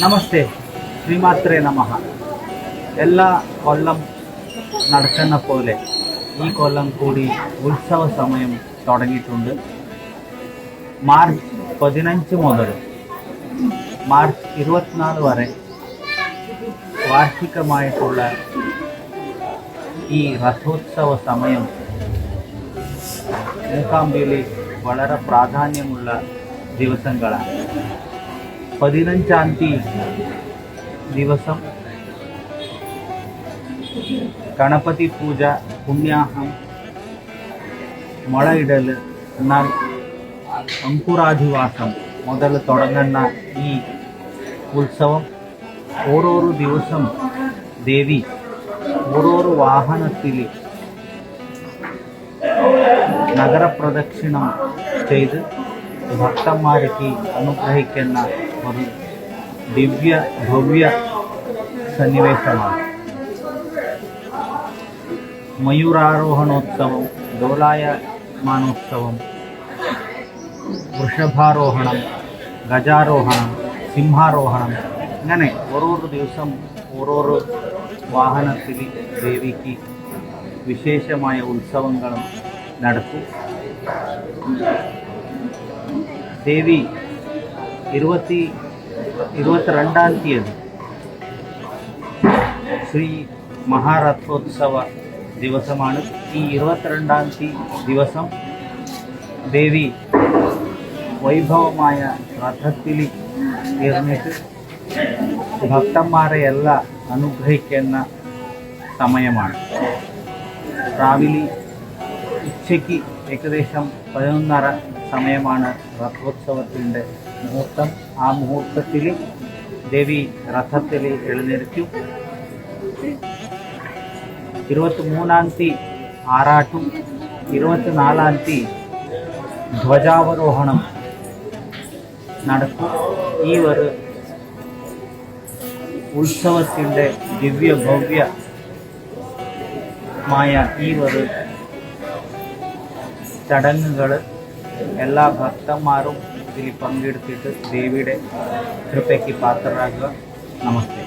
നമസ്തേ. ശ്രീമാത്രേ നമഃ. എല്ലാ കൊല്ലം നടക്കുന്ന പോലെ ഈ കൊല്ലം കൂടി ഉത്സവ സമയം തുടങ്ങിയിട്ടുണ്ട്. മാർച്ച് പതിനഞ്ച് മുതൽ മാർച്ച് ഇരുപത്തിനാല് വരെ വാർഷികമായിട്ടുള്ള ഈ രഥോത്സവ സമയം മൂകാംബിയിൽ വളരെ പ്രാധാന്യമുള്ള ദിവസങ്ങളാണ്. പതിനഞ്ചാം തീയതി ദിവസം ഗണപതി പൂജ പുണ്യാഹം മുളയിടൽ എന്നാൽ അങ്കുരാധിവാസം മുതൽ തുടങ്ങുന്ന ഈ ഉത്സവം ഓരോരോ ദിവസം ദേവി ഓരോരോ വാഹനത്തിൽ നഗരപ്രദക്ഷിണം ചെയ്ത് ഭക്തന്മാർക്ക് അനുഗ്രഹിക്കുന്ന ഒരു ദിവ്യ ഭവ്യ സന്നിവേശമാണ്. മയൂരാരോഹണോത്സവം ദോലായമാനോത്സവം വൃഷഭാരോഹണം ഗജാരോഹണം സിംഹാരോഹണം ഇങ്ങനെ ഓരോരോ ദിവസം ഓരോരോ വാഹനത്തിൽ ദേവിക്ക് വിശേഷമായ ഉത്സവങ്ങളും നടക്കും. ദേവി ഇരുപത്തി ഇരുപത്തിരണ്ടാം തീയതി ശ്രീ മഹാരഥോത്സവ ദിവസമാണ്. ഈ ഇരുപത്തിരണ്ടാം തീയതി ദിവസം ദേവി വൈഭവമായ രഥത്തിൽ ഇരുന്നിട്ട് ഭക്തന്മാരെ എല്ലാം അനുഗ്രഹിക്കുന്ന സമയമാണ്. രാവിലെ ഉച്ചയ്ക്ക് ഏകദേശം പതിനൊന്നര സമയമാണ് രഥോത്സവത്തിന്റെ മുഹൂർത്തം. ആ മുഹൂർത്തത്തിൽ ദേവി രഥത്തിൽ എഴുന്നേൽക്കും. ഇരുപത്തി മൂന്നാം തീയതി ആറാട്ടും ഇരുപത്തിനാലാം തീയതി ധ്വജാവരോഹണം നടക്കും. ഈ ഒരു ഉത്സവത്തിന്റെ ദിവ്യ ഭവ്യമായ ഈ ഒരു ചടങ്ങുകൾ എല്ലാ ഭക്തന്മാരും ഇതിൽ പങ്കെടുത്തിട്ട് ദേവിയുടെ കൃപയ്ക്ക് പാത്രരാകുക. നമസ്തേ.